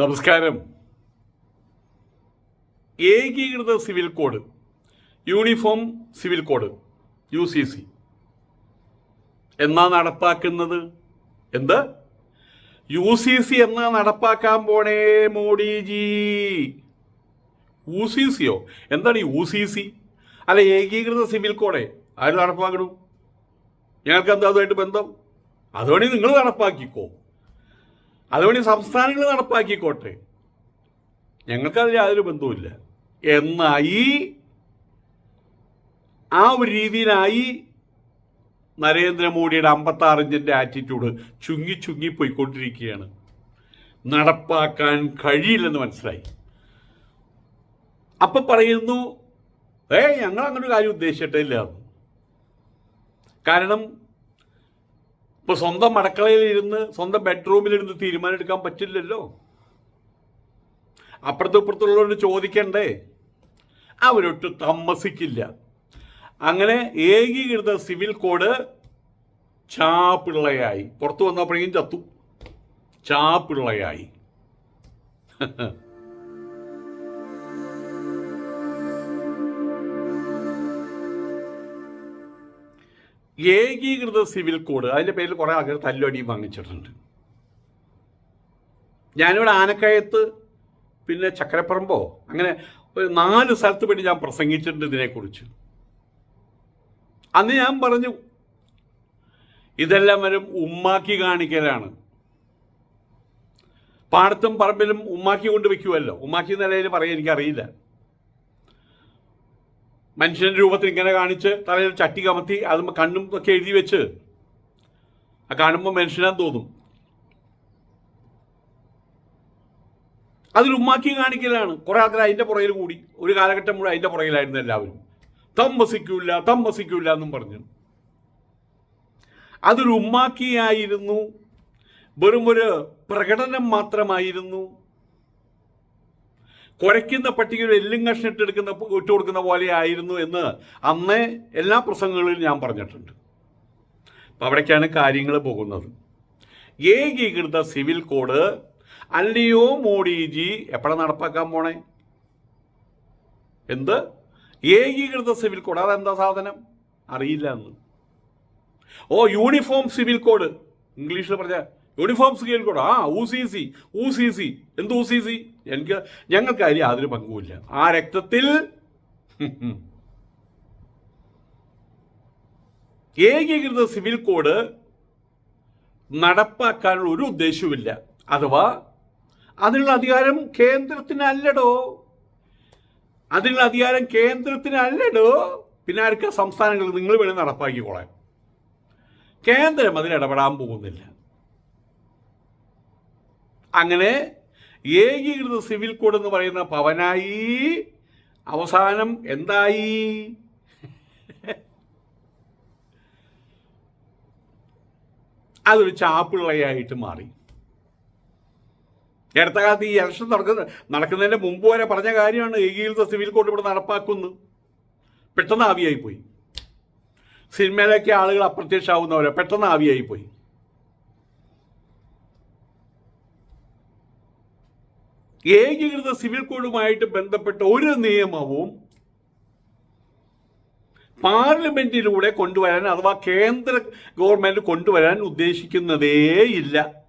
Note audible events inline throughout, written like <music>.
നമസ്കാരം. ഏകീകൃത civil code uniform civil code U C C. എന്നാ നടപ്പാക്കുന്നത്? എന്ത്? യു സി സി എന്നാ നടപ്പാക്കാൻ പോണേ മോഡിജി? യു സി സിയോ? എന്താണ് യു സി സി? അല്ല ഏകീകൃത സിവിൽ കോഡേ ആര് നടപ്പാക്കണം? ഞങ്ങൾക്ക് എന്താ അതുമായിട്ട് ബന്ധം? അതുവേണി നിങ്ങൾ നടപ്പാക്കിക്കോ. അതുവേണി സംസ്ഥാനങ്ങൾ നടപ്പാക്കിക്കോട്ടെ. ഞങ്ങൾക്കതിൽ യാതൊരു ബന്ധവുമില്ല. എന്നായി ആ ഒരു രീതിയിലായി നരേന്ദ്രമോദിയുടെ അമ്പത്താറിഞ്ചിന്റെ ആറ്റിറ്റ്യൂഡ് ചുങ്ങി ചുങ്ങി പോയിക്കൊണ്ടിരിക്കുകയാണ്. നടപ്പാക്കാൻ കഴിയില്ലെന്ന് മനസ്സിലായി. അപ്പം പറയുന്നു ഏ ഞങ്ങൾ അങ്ങനെ ഒരു കാര്യം ഉദ്ദേശിച്ചിട്ടില്ല. കാരണം ഇപ്പോൾ സ്വന്തം അടുക്കളയിലിരുന്ന് സ്വന്തം ബെഡ്റൂമിലിരുന്ന് തീരുമാനം എടുക്കാൻ പറ്റില്ലല്ലോ. അപ്പുറത്തും ഇപ്പുറത്തുള്ളവരോട് ചോദിക്കണ്ടേ? അവരൊട്ട് താമസിക്കില്ല അങ്ങനെ ഏകീകൃത സിവിൽ കോഡ് ചാപ്പിള്ളയായി പുറത്തു വന്നപ്പോഴേക്കും ചത്തു. ചാപ്പിള്ളയായി <laughs> ഏകീകൃത സിവിൽ കോഡ് അതിന്റെ പേരിൽ കുറേ ആൾക്കാർ തല്ലുവടിയും വാങ്ങിച്ചിട്ടുണ്ട്. ഞാനിവിടെ ആനക്കയത്ത് പിന്നെ ചക്കരപ്പറമ്പോ അങ്ങനെ ഒരു നാല് സ്ഥലത്ത് വേണ്ടി ഞാൻ പ്രസംഗിച്ചിട്ടുണ്ട് ഇതിനെക്കുറിച്ച്. അന്ന് ഞാൻ പറഞ്ഞു ഇതെല്ലാം വരും ഉമ്മാക്കി കാണിക്കലാണ്. പാടത്തും പറമ്പിലും ഉമ്മാക്കി കൊണ്ട് വെക്കുമല്ലോ ഉമ്മാക്കി നിലയിൽ പറയാൻ എനിക്കറിയില്ല. മനുഷ്യന്റെ രൂപത്തിൽ ഇങ്ങനെ കാണിച്ച് തലയിൽ ചട്ടി കമത്തി അത് കണ്ണും ഒക്കെ എഴുതി വെച്ച് ആ കാണുമ്പോൾ മനുഷ്യനാന്ന് തോന്നും. അതിൽ ഉമ്മാക്കി കാണിക്കലാണ്. കുറെ ആൾക്കാർ അതിന്റെ പുറകിൽ കൂടി. ഒരു കാലഘട്ടം മുഴുവൻ അതിന്റെ പുറകിലായിരുന്നു എല്ലാവരും. തമ്മസിക്കൂല തമ്മസിക്കൂല എന്നും പറഞ്ഞു. അതൊരു ഉമ്മാക്കിയായിരുന്നു. വെറും ഒരു പ്രകടനം മാത്രമായിരുന്നു. കുരയ്ക്കുന്ന പട്ടിക എല്ലും കഷ്ണം ഇട്ടെടുക്കുന്ന ഇട്ട് കൊടുക്കുന്ന പോലെ ആയിരുന്നു എന്ന് അന്ന് എല്ലാ പ്രസംഗങ്ങളിലും ഞാൻ പറഞ്ഞിട്ടുണ്ട്. അപ്പം അവിടേക്കാണ് കാര്യങ്ങൾ പോകുന്നത്. ഏകീകൃത സിവിൽ കോഡ് അല്ലയോ മോഡിജി എപ്പോഴാണ് നടപ്പാക്കാൻ പോണേ? എന്ത്? ഏകീകൃത സിവിൽ കോഡ്. അതെന്താ സാധനം? അറിയില്ല എന്ന്. ഓ യൂണിഫോം സിവിൽ കോഡ്. ഇംഗ്ലീഷിൽ പറഞ്ഞ യൂണിഫോം സ്കീമിൽ കൂടെ ആ U C C U C C എന്ത് ഊ സി സി എനിക്ക് ഞങ്ങൾക്ക് അതിൽ യാതൊരു പങ്കുമില്ല. ആ രക്തത്തിൽ ഏകീകൃത സിവിൽ കോഡ് നടപ്പാക്കാനുള്ള ഒരു ഉദ്ദേശവുമില്ല. അഥവാ അതിനുള്ള അധികാരം കേന്ദ്രത്തിനല്ലടോ. അതിനുള്ള അധികാരം കേന്ദ്രത്തിനല്ലടോ. പിന്നെ ആർക്കാ സംസ്ഥാനങ്ങൾ നിങ്ങൾ വേണേൽ നടപ്പാക്കിക്കോളാം. കേന്ദ്രം അതിൽ ഇടപെടാൻ പോകുന്നില്ല. അങ്ങനെ ഏകീകൃത സിവിൽ കോഡ് എന്ന് പറയുന്ന പവനായി അവസാനം എന്തായി? അതൊരു ചാപ്പിള്ളയായിട്ട് മാറി. നേരത്തെ കാലത്ത് ഈ ഇലക്ഷൻ നടക്കുന്ന നടക്കുന്നതിന്റെ മുമ്പ് വരെ പറഞ്ഞ കാര്യമാണ് ഏകീകൃത സിവിൽ കോഡ് ഇവിടെ നടപ്പാക്കുന്നു. പെട്ടെന്ന് ആവിയായി പോയി സിനിമയിലൊക്കെ ആളുകൾ അപ്രത്യക്ഷമാവുന്നവരെ പെട്ടെന്ന് ആവിയായി പോയി ഏകീകൃത സിവിൽ കോഡുമായിട്ട് ബന്ധപ്പെട്ട ഒരു നിയമവും പാർലമെന്റിലൂടെ കൊണ്ടുവരാൻ അഥവാ കേന്ദ്ര ഗവൺമെന്റ് കൊണ്ടുവരാൻ ഉദ്ദേശിക്കുന്നതേയില്ല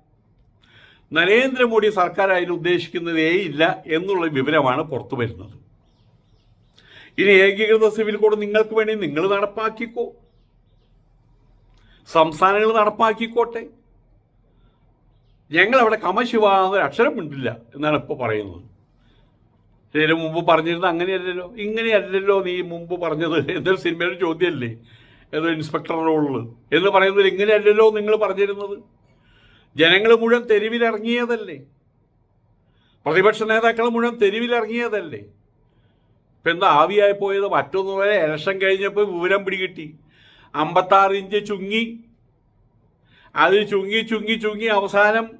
നരേന്ദ്രമോദി സർക്കാർ അതിന് ഉദ്ദേശിക്കുന്നതേയില്ല എന്നുള്ള വിവരമാണ് പുറത്തു വരുന്നത്. ഇനി ഏകീകൃത സിവിൽ കോഡ് നിങ്ങൾക്ക് വേണ്ടി നിങ്ങൾ നടപ്പാക്കിക്കോ. സംസ്ഥാനങ്ങൾ നടപ്പാക്കിക്കോട്ടെ. ഞങ്ങൾ അവിടെ കമശിവാന്നൊരു അക്ഷരം മിണ്ടില്ല എന്നാണ് ഇപ്പോൾ പറയുന്നത്. ഇതിന് മുമ്പ് പറഞ്ഞിരുന്നത് അങ്ങനെയല്ലല്ലോ ഇങ്ങനെയല്ലല്ലോ നീ മുമ്പ് പറഞ്ഞത് എന്നൊരു സിനിമയുടെ ചോദ്യമല്ലേ? ഏതോ ഇൻസ്പെക്ടർ റോളിൽ എന്ന് പറയുന്നത് ഇങ്ങനെയല്ലല്ലോ നിങ്ങൾ പറഞ്ഞിരുന്നത്. ജനങ്ങൾ മുഴുവൻ തെരുവിലിറങ്ങിയതല്ലേ? പ്രതിപക്ഷ നേതാക്കൾ മുഴുവൻ തെരുവിലിറങ്ങിയതല്ലേ? ഇപ്പം എന്താ ആവിയായി പോയത്? മറ്റൊന്നു വരെ ഇലക്ഷൻ കഴിഞ്ഞപ്പോൾ വിവരം പിടികിട്ടി. അമ്പത്താറ് ഇഞ്ച് ചുങ്ങി അത് ചുങ്ങി ചുങ്ങി ചുങ്ങി അവസാനം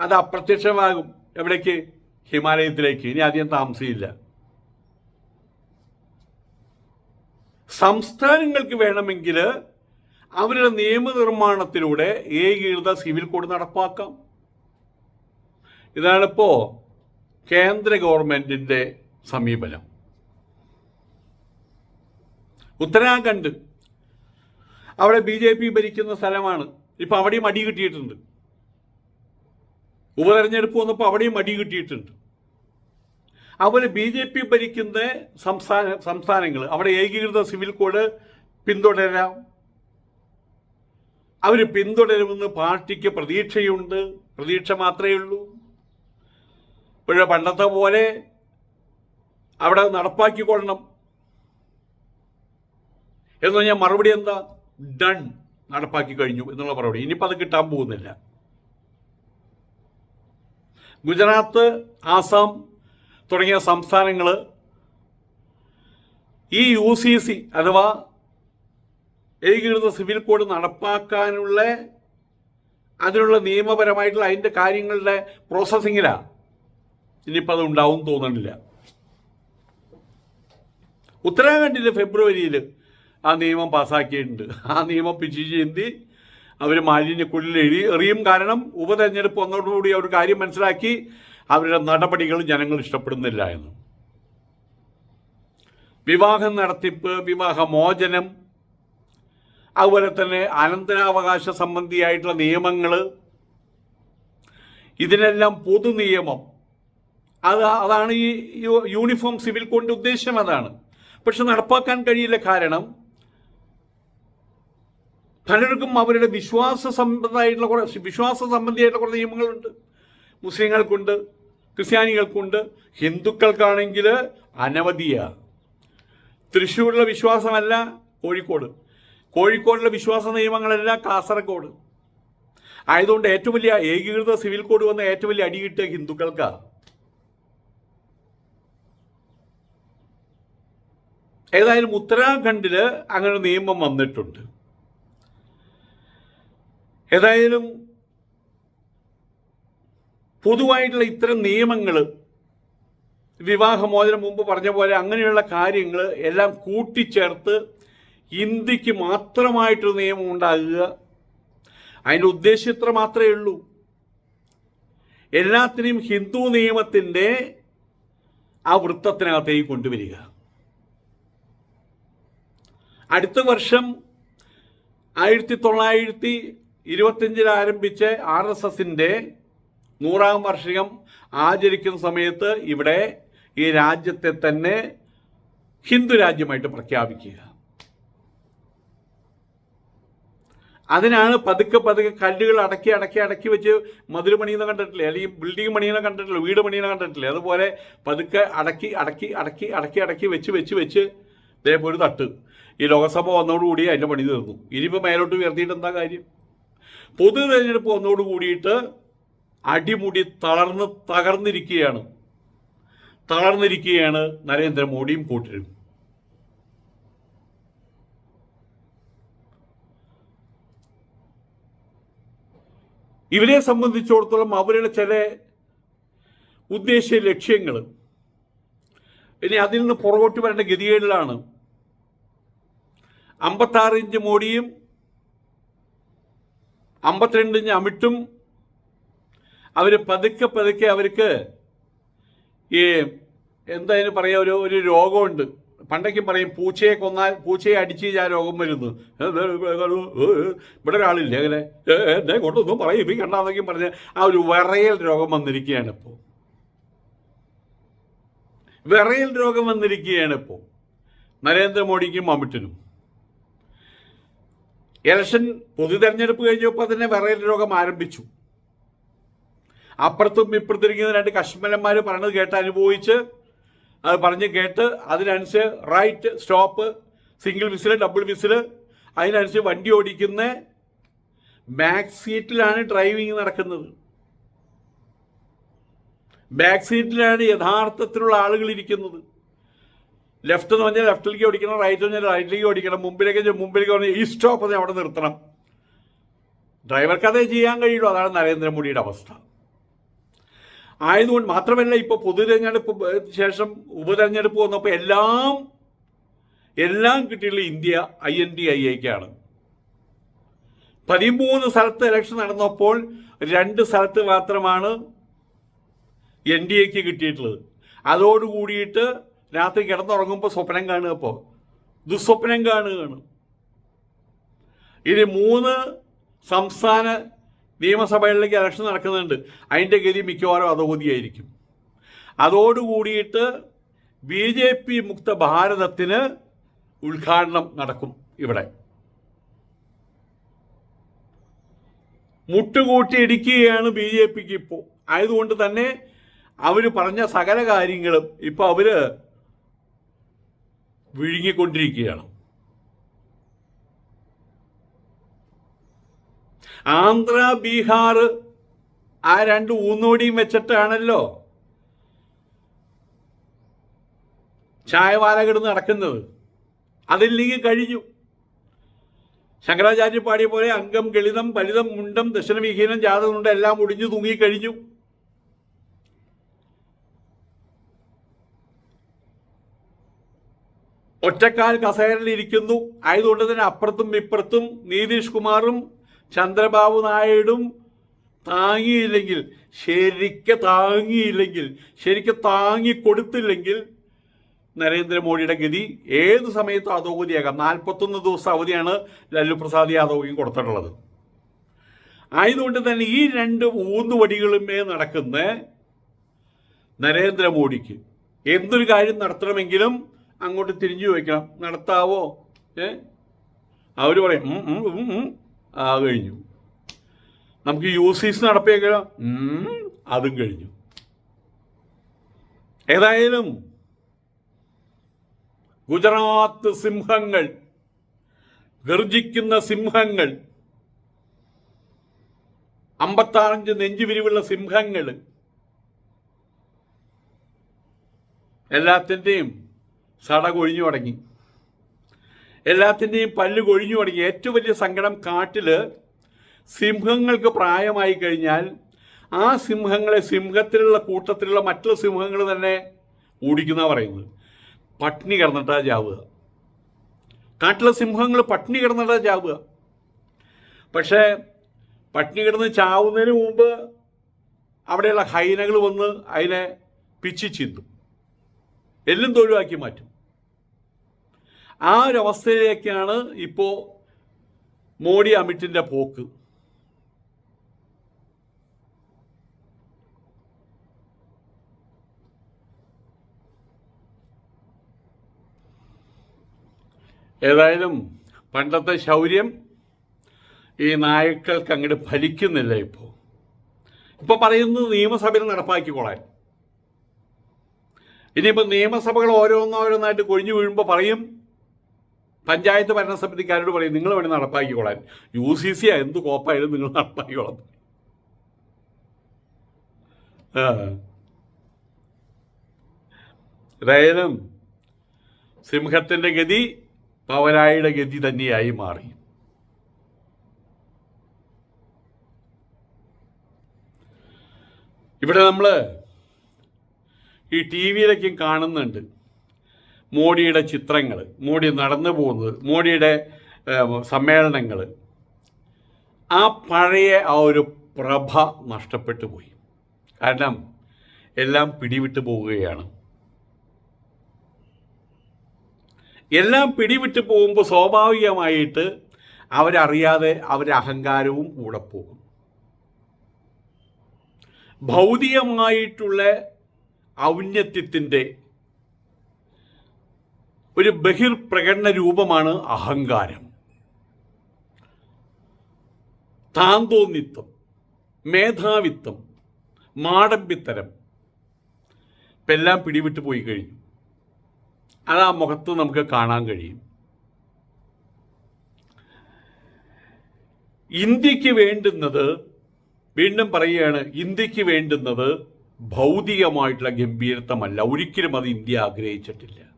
അത് അപ്രത്യക്ഷമാകും. എവിടേക്ക്? ഹിമാലയത്തിലേക്ക്. ഇനി അധികം താമസിയില്ല. സംസ്ഥാനങ്ങൾക്ക് വേണമെങ്കിൽ അവരുടെ നിയമനിർമ്മാണത്തിലൂടെ ഏകീകൃത സിവിൽ കോഡ് നടപ്പാക്കാം. ഇതാണിപ്പോ കേന്ദ്ര ഗവൺമെന്റിന്റെ സമീപനം. ഉത്തരാഖണ്ഡ്. അവിടെ ബി ജെ പി ഭരിക്കുന്ന സ്ഥലമാണ്. ഇപ്പൊ അവിടെയും അടി കിട്ടിയിട്ടുണ്ട്. ഉപതെരഞ്ഞെടുപ്പ് വന്നപ്പോൾ അവിടെയും അടി കിട്ടിയിട്ടുണ്ട്. അതുപോലെ ബി ജെ പി ഭരിക്കുന്ന സംസ്ഥാന സംസ്ഥാനങ്ങൾ അവിടെ ഏകീകൃത സിവിൽ കോഡ് പിന്തുടരാം. അവർ പിന്തുടരുമെന്ന് പാർട്ടിക്ക് പ്രതീക്ഷയുണ്ട്. പ്രതീക്ഷ മാത്രമേ ഉള്ളൂ. ഇപ്പോഴെ പണ്ടത്തെ പോലെ അവിടെ നടപ്പാക്കിക്കൊള്ളണം. എന്ന് പറഞ്ഞാൽ മറുപടി എന്താ? ഡൺ നടപ്പാക്കി കഴിഞ്ഞു എന്നുള്ള മറുപടി. ഇനിയിപ്പോൾ അത് കിട്ടാൻ പോകുന്നില്ല. ഗുജറാത്ത് ആസാം തുടങ്ങിയ സംസ്ഥാനങ്ങൾ ഈ യു സി സി അഥവാ ഏകീകൃത സിവിൽ കോഡ് നടപ്പാക്കാനുള്ള അതിനുള്ള നിയമപരമായിട്ടുള്ള അതിന്റെ കാര്യങ്ങളുടെ പ്രോസസ്സിങ്ങിലാണ് ഇനിയിപ്പോൾ അത് ഉണ്ടാവും തോന്നണില്ല. ഉത്തരാഖണ്ഡിൽ ഫെബ്രുവരിയിൽ ആ നിയമം പാസ്സാക്കിയിട്ടുണ്ട്. ആ നിയമം പിച്ചി ചീന്തി അവർ മാലിന്യക്കുള്ളിൽ എഴി എറിയും കാരണം ഉപതെരഞ്ഞെടുപ്പ് വന്നതോടുകൂടി അവർ കാര്യം മനസ്സിലാക്കി അവരുടെ നടപടികൾ ജനങ്ങൾ ഇഷ്ടപ്പെടുന്നില്ല എന്ന്. വിവാഹം നടത്തിപ്പ് വിവാഹമോചനം അതുപോലെ തന്നെ അനന്തരാവകാശ സംബന്ധിയായിട്ടുള്ള നിയമങ്ങൾ ഇതിനെല്ലാം പൊതു നിയമം അത് അതാണ് ഈ യൂണിഫോം സിവിൽ കോഡിന്റെ ഉദ്ദേശം അതാണ്. പക്ഷെ നടപ്പാക്കാൻ കഴിയില്ല കാരണം പലർക്കും അവരുടെ വിശ്വാസ സംബന്ധമായിട്ടുള്ള കുറെ വിശ്വാസ സംബന്ധിയായിട്ടുള്ള കുറേ നിയമങ്ങളുണ്ട്. മുസ്ലിങ്ങൾക്കുണ്ട് ക്രിസ്ത്യാനികൾക്കുണ്ട് ഹിന്ദുക്കൾക്കാണെങ്കിൽ അനവധിയാണ് തൃശ്ശൂരിലെ വിശ്വാസമല്ല കോഴിക്കോട്. കോഴിക്കോടിലെ വിശ്വാസ നിയമങ്ങളല്ല കാസർഗോഡ്. ആയതുകൊണ്ട് ഏറ്റവും വലിയ ഏകീകൃത സിവിൽ കോഡ് വന്ന ഏറ്റവും വലിയ അടിയിട്ട് ഹിന്ദുക്കൾക്കാണ് ഏതായാലും ഉത്തരാഖണ്ഡിൽ അങ്ങനെ നിയമം വന്നിട്ടുണ്ട്. ഏതായാലും പൊതുവായിട്ടുള്ള ഇത്തരം നിയമങ്ങൾ വിവാഹമോചനം മുമ്പ് പറഞ്ഞ പോലെ അങ്ങനെയുള്ള കാര്യങ്ങൾ എല്ലാം കൂട്ടിച്ചേർത്ത് ഇന്ത്യയ്ക്ക് മാത്രമായിട്ടൊരു നിയമം ഉണ്ടാകുക. അതിന്റെ ഉദ്ദേശം ഇത്ര മാത്രമേ ഉള്ളൂ. എല്ലാത്തിനെയും ഹിന്ദു നിയമത്തിന്റെ ആ വൃത്തത്തിനകത്തേക്ക് കൊണ്ടുവരിക. അടുത്ത വർഷം ആയിരത്തി തൊള്ളായിരത്തി ഇരുപത്തിയഞ്ചിൽ ആരംഭിച്ച് ആർ എസ് എസിന്റെ നൂറാം വാർഷികം ആചരിക്കുന്ന സമയത്ത് ഇവിടെ ഈ രാജ്യത്തെ തന്നെ ഹിന്ദു രാജ്യമായിട്ട് പ്രഖ്യാപിക്കുക. അതിനാണ് പതുക്കെ പതുക്കെ കല്ലുകൾ അടക്കി അടക്കി അടക്കി വെച്ച് മതിൽ പണിയുന്ന കണ്ടിട്ടില്ലേ? അല്ലെങ്കിൽ ബിൽഡിംഗ് പണിയുന്ന കണ്ടിട്ടില്ല? വീട് പണിയുന്ന കണ്ടിട്ടില്ലേ? അതുപോലെ പതുക്കെ അടക്കി അടക്കി അടക്കി അടക്കി അടക്കി വെച്ച് വെച്ച് വെച്ച് ഇതേപോലെ തട്ട്. ഈ ലോകസഭ വന്നതോടുകൂടി അതിന്റെ പണി തീർന്നു. ഇനിയിപ്പോൾ മേലോട്ട് ഉയർത്തിയിട്ട് എന്താ കാര്യം? പൊതു തെരഞ്ഞെടുപ്പ് വന്നോട് കൂടിയിട്ട് അടിമുടി തളർന്ന് തകർന്നിരിക്കുകയാണ്. തളർന്നിരിക്കുകയാണ് നരേന്ദ്രമോദിയും കൂട്ടരും. ഇവരെ സംബന്ധിച്ചിടത്തോളം അവരുടെ ചില ഉദ്ദേശ ലക്ഷ്യങ്ങൾ ഇനി അതിൽ നിന്ന് പുറകോട്ട് വരേണ്ട ഗതികേടിലാണ്. അമ്പത്താറ് ഇഞ്ച് മോഡിയും അമ്പത്തിരണ്ട് ഇഞ്ച് അമിട്ടും അവർ പതുക്കെ പതുക്കെ അവർക്ക് ഈ എന്താ അതിന് പറയുക ഒരു ഒരു രോഗമുണ്ട്. പണ്ടൊക്കെ പറയും പൂച്ചയെ കൊന്നാൽ പൂച്ചയെ അടിച്ച് ആ രോഗം വരുന്നു. ഇവിടെ ഒരാളില്ലേ അങ്ങനെ? എന്നെ കൊണ്ടൊന്നും പറയും ഇപ്പം കണ്ടാന്നൊക്കെ പറഞ്ഞ് ആ ഒരു വിറയൽ രോഗം വന്നിരിക്കുകയാണ് ഇപ്പോൾ വിറയൽ രോഗം വന്നിരിക്കുകയാണ് ഇപ്പോൾ നരേന്ദ്രമോദിക്കും അമിട്ടിനും. ഇലക്ഷൻ പൊതു തെരഞ്ഞെടുപ്പ് കഴിഞ്ഞപ്പോൾ തന്നെ വിറയൽ രോഗം ആരംഭിച്ചു. അപ്പുറത്തും ഇപ്പുറത്തിരിക്കുന്ന രണ്ട് കശ്മലന്മാർ പറഞ്ഞത് കേട്ട് അനുഭവിച്ച് അത് പറഞ്ഞ് കേട്ട് അതിനനുസരിച്ച് right stop single whistle double whistle അതിനനുസരിച്ച് വണ്ടി ഓടിക്കുന്ന ബാക്ക് സീറ്റിലാണ് ഡ്രൈവിംഗ് നടക്കുന്നത്. ബാക്ക് സീറ്റിലാണ് യഥാർത്ഥത്തിലുള്ള ആളുകൾ ഇരിക്കുന്നത്. ലെഫ്റ്റ് എന്ന് പറഞ്ഞാൽ ലെഫ്റ്റിലേക്ക് ഓടിക്കണം റൈറ്റ് എന്ന് പറഞ്ഞാൽ റൈറ്റിലേക്ക് ഓടിക്കണം മുമ്പിലേക്ക് മുമ്പിലേക്ക് പറഞ്ഞാൽ ഈ സ്റ്റോപ്പ് എന്ന് അവിടെ നിർത്തണം. ഡ്രൈവർക്ക് അതേ ചെയ്യാൻ കഴിയുള്ളൂ. അതാണ് നരേന്ദ്രമോദിയുടെ അവസ്ഥ. ആയതുകൊണ്ട് മാത്രമല്ല ഇപ്പോൾ പൊതുതെരഞ്ഞെടുപ്പ് ശേഷം ഉപതെരഞ്ഞെടുപ്പ് വന്നപ്പോൾ എല്ലാം എല്ലാം കിട്ടിയുള്ള India I N D I എക്കാണ് പതിമൂന്ന് സ്ഥലത്ത് ഇലക്ഷൻ നടന്നപ്പോൾ രണ്ട് സ്ഥലത്ത് മാത്രമാണ് എൻ ഡി എക്ക് കിട്ടിയിട്ടുള്ളത്. അതോടുകൂടിയിട്ട് രാത്രി കിടന്നുറങ്ങുമ്പോൾ സ്വപ്നം കാണുക അപ്പോൾ ദുസ്വപ്നം കാണുകയാണ്. ഇനി മൂന്ന് സംസ്ഥാന നിയമസഭകളിലേക്ക് ഇലക്ഷൻ നടക്കുന്നുണ്ട്. അതിന്റെ ഗതി മിക്കവാറും അധോഗതിയായിരിക്കും. അതോടുകൂടിയിട്ട് ബി ജെ പി മുക്ത ഭാരതത്തിന് ഉദ്ഘാടനം നടക്കും ഇവിടെ. മുട്ടുകൂട്ടി ഇടിക്കുകയാണ് ബി ജെ പിക്ക് ഇപ്പോൾ ആയതുകൊണ്ട് തന്നെ അവർ പറഞ്ഞ സകല കാര്യങ്ങളും ഇപ്പോൾ അവർ വിഴുങ്ങിക്കൊണ്ടിരിക്കുകയാണ്. ആന്ധ്ര ബീഹാർ ആ രണ്ട് ഊന്നോടിയും വെച്ചിട്ടാണല്ലോ ചായവാല കിടന്ന് നടക്കുന്നത്. അതില്ലെങ്കിൽ കഴിഞ്ഞു. ശങ്കരാചാര്യ പാടിയ പോലെ അംഗം ഗളിതം ഫലിതം മുണ്ടം ദശനവിഹീനം ജാതകമുണ്ട് എല്ലാം ഒടിഞ്ഞു തൂങ്ങിക്കഴിഞ്ഞു. ഒറ്റക്കാൽ കസേരയിലിരിക്കുന്നു. ആയതുകൊണ്ട് തന്നെ അപ്പുറത്തും ഇപ്പുറത്തും നീതീഷ് കുമാറും ചന്ദ്രബാബു നായിഡും താങ്ങിയില്ലെങ്കിൽ ശരിക്ക് താങ്ങിയില്ലെങ്കിൽ ശരിക്ക് താങ്ങിക്കൊടുത്തില്ലെങ്കിൽ നരേന്ദ്രമോദിയുടെ ഗതി ഏത് സമയത്തും അതോഗതിയാകാം നാൽപ്പത്തൊന്ന് ദിവസം അവധിയാണ് ലല്ലു പ്രസാദ് യാദവിയും കൊടുത്തിട്ടുള്ളത്. ആയതുകൊണ്ട് തന്നെ ഈ രണ്ട് മൂന്ന് വടികളുമേ നടക്കുന്ന നരേന്ദ്രമോദിക്ക് എന്തൊരു കാര്യം നടത്തണമെങ്കിലും അങ്ങോട്ട് തിരിഞ്ഞു വയ്ക്കണം നടത്താവോ? ഏ? അവർ പറയും. ആ കഴിഞ്ഞു. നമുക്ക് യു സീസ് നടപ്പിയേക്കാം അതും കഴിഞ്ഞു. ഏതായാലും ഗുജറാത്ത് സിംഹങ്ങൾ ഗർജിക്കുന്ന സിംഹങ്ങൾ അമ്പത്താറഞ്ച് നെഞ്ചുവിരിവുള്ള സിംഹങ്ങൾ എല്ലാത്തിന്റെയും സട കൊഴിഞ്ഞു തുടങ്ങി. എല്ലാത്തിന്റെയും പല്ല് കൊഴിഞ്ഞു തുടങ്ങി. ഏറ്റവും വലിയ സങ്കടം കാട്ടിൽ സിംഹങ്ങൾക്ക് പ്രായമായി കഴിഞ്ഞാൽ ആ സിംഹങ്ങളെ സിംഹത്തിലുള്ള കൂട്ടത്തിലുള്ള മറ്റുള്ള സിംഹങ്ങൾ തന്നെ ഓടിക്കുന്ന പറയുന്നത്. പട്ടിണി കിടന്നിട്ടാ ചാവുക. കാട്ടിലെ സിംഹങ്ങൾ പട്ടിണി കിടന്നിട്ടാ ചാവുക. പക്ഷേ പട്ടിണി കിടന്ന് ചാവുന്നതിന് മുമ്പ് അവിടെയുള്ള ഹൈനകൾ വന്ന് അതിനെ പിച്ചി എല്ലും തൊഴിലാക്കി മാറ്റും. ആ ഒരവസ്ഥയിലേക്കാണ് ഇപ്പോൾ മോഡി അമിറ്റിന്റെ പോക്ക്. ഏതായാലും പണ്ടത്തെ ശൗര്യം ഈ നായ്ക്കൾക്ക് അങ്ങോട്ട് ഫലിക്കുന്നില്ല ഇപ്പോൾ ഇപ്പോൾ പറയുന്നത് നിയമസഭയിൽ നടപ്പാക്കിക്കോളാൻ. ഇനിയിപ്പോൾ നിയമസഭകൾ ഓരോന്നോരോന്നായിട്ട് കൊഴിഞ്ഞു വീഴുമ്പോൾ പറയും പഞ്ചായത്ത് ഭരണസമിതിക്കാരോട് പറയും നിങ്ങൾ വേണ്ടി നടപ്പാക്കിക്കോളാൻ. യു സി സി എന്ത് കോപ്പായാലും നിങ്ങൾ നടപ്പാക്കിക്കോളാം. ഏതായാലും സിംഹത്തിന്റെ ഗതി പവനായിയുടെ ഗതി തന്നെയായി മാറി. ഇവിടെ നമ്മൾ ഈ ടി വിയിലൊക്കെ കാണുന്നുണ്ട്. മോഡിയുടെ ചിത്രങ്ങൾ മോഡി നടന്നു പോകുന്നത് മോഡിയുടെ സമ്മേളനങ്ങൾ. ആ പഴയ ആ ഒരു പ്രഭ നഷ്ടപ്പെട്ടു പോയി. കാരണം എല്ലാം പിടിവിട്ട് പോവുകയാണ്. എല്ലാം പിടിവിട്ട് പോകുമ്പോൾ സ്വാഭാവികമായിട്ട് അവരറിയാതെ അവരുടെ അഹങ്കാരവും കൂടെ പോകും. ഭൗതികമായിട്ടുള്ള ഔന്നത്യത്തിന്റെ ഒരു ബഹിർ പ്രകടന രൂപമാണ് അഹങ്കാരം. താന്തോന്നിത്വം മേധാവിത്വം മാടമ്പിത്തരം എല്ലാം പിടിവിട്ട് പോയി കഴിഞ്ഞു. അത് ആ മുഖത്ത് നമുക്ക് കാണാൻ കഴിയും. ഇന്ത്യയ്ക്ക് വേണ്ടുന്നത് വീണ്ടും പറയുകയാണ് ഇന്ത്യയ്ക്ക് വേണ്ടുന്നത് ഭൗതികമായിട്ടുള്ള ഗംഭീരത്വമല്ല. ഒരിക്കലും അത് ഇന്ത്യ ആഗ്രഹിച്ചിട്ടില്ല.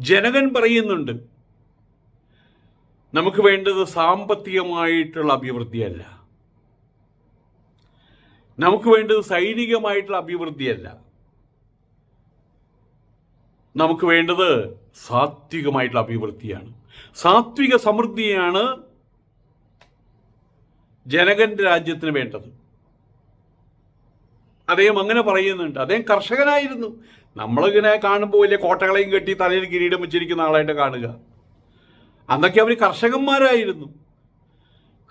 ജനകൻ പറയുന്നുണ്ട് നമുക്ക് വേണ്ടത് സാമ്പത്തികമായിട്ടുള്ള അഭിവൃദ്ധിയല്ല. നമുക്ക് വേണ്ടത് സൈനികമായിട്ടുള്ള അഭിവൃദ്ധിയല്ല. നമുക്ക് വേണ്ടത് സാത്വികമായിട്ടുള്ള അഭിവൃദ്ധിയാണ്. സാത്വിക സമൃദ്ധിയാണ് ജനകന്റെ രാജ്യത്തിന് വേണ്ടത്. അദ്ദേഹം അങ്ങനെ പറയുന്നുണ്ട്. അദ്ദേഹം കർഷകനായിരുന്നു. നമ്മളിങ്ങനെ കാണുമ്പോൾ വലിയ കോട്ടകളെയും കെട്ടി തലയിൽ കിരീടം വെച്ചിരിക്കുന്ന ആളായിട്ട് കാണുക. അന്നൊക്കെ അവർ കർഷകന്മാരായിരുന്നു.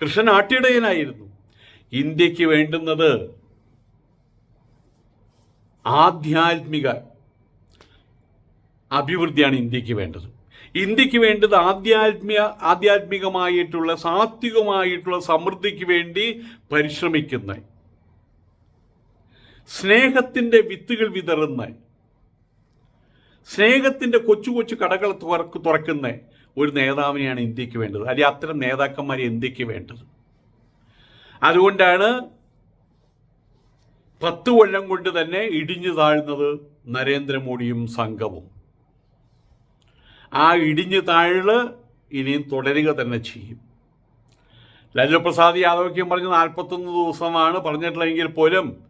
കൃഷ്ണൻ ആട്ടിടയനായിരുന്നു. ഇന്ത്യയ്ക്ക് വേണ്ടുന്നത് ആധ്യാത്മിക അഭിവൃദ്ധിയാണ് ഇന്ത്യയ്ക്ക് വേണ്ടത്. ഇന്ത്യയ്ക്ക് വേണ്ടത് ആധ്യാത്മിക ആധ്യാത്മികമായിട്ടുള്ള സാത്വികമായിട്ടുള്ള സമൃദ്ധിക്ക് വേണ്ടി പരിശ്രമിക്കുന്ന സ്നേഹത്തിന്റെ വിത്തുകൾ വിതറുന്ന സ്നേഹത്തിന്റെ കൊച്ചു കൊച്ചു കടകൾ തുറക്ക് തുറക്കുന്ന ഒരു നേതാവിനെയാണ് ഇന്ത്യയ്ക്ക് വേണ്ടത്. അല്ലെങ്കിൽ അത്തരം നേതാക്കന്മാരെ ഇന്ത്യയ്ക്ക് വേണ്ടത്. അതുകൊണ്ടാണ് പത്ത് കൊല്ലം കൊണ്ട് തന്നെ ഇടിഞ്ഞു താഴ്ന്നത് നരേന്ദ്രമോദിയും സംഘവും. ആ ഇടിഞ്ഞു താഴ് ഇനിയും തുടരുക തന്നെ ചെയ്യും. ലാലു പ്രസാദ് യാദവയ്ക്കും പറഞ്ഞ് നാൽപ്പത്തൊന്ന് ദിവസമാണ് പറഞ്ഞിട്ടുള്ളതെങ്കിൽ പോലും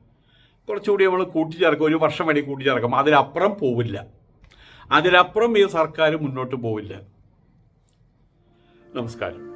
കുറച്ചുകൂടി നമ്മൾ കൂട്ടിച്ചേർക്കും. ഒരു വർഷം വേണ്ടി കൂട്ടിച്ചേർക്കും. അതിനപ്പുറം പോവില്ല. അതിലപ്പുറം ഈ സർക്കാർ മുന്നോട്ട് പോവില്ല. നമസ്കാരം.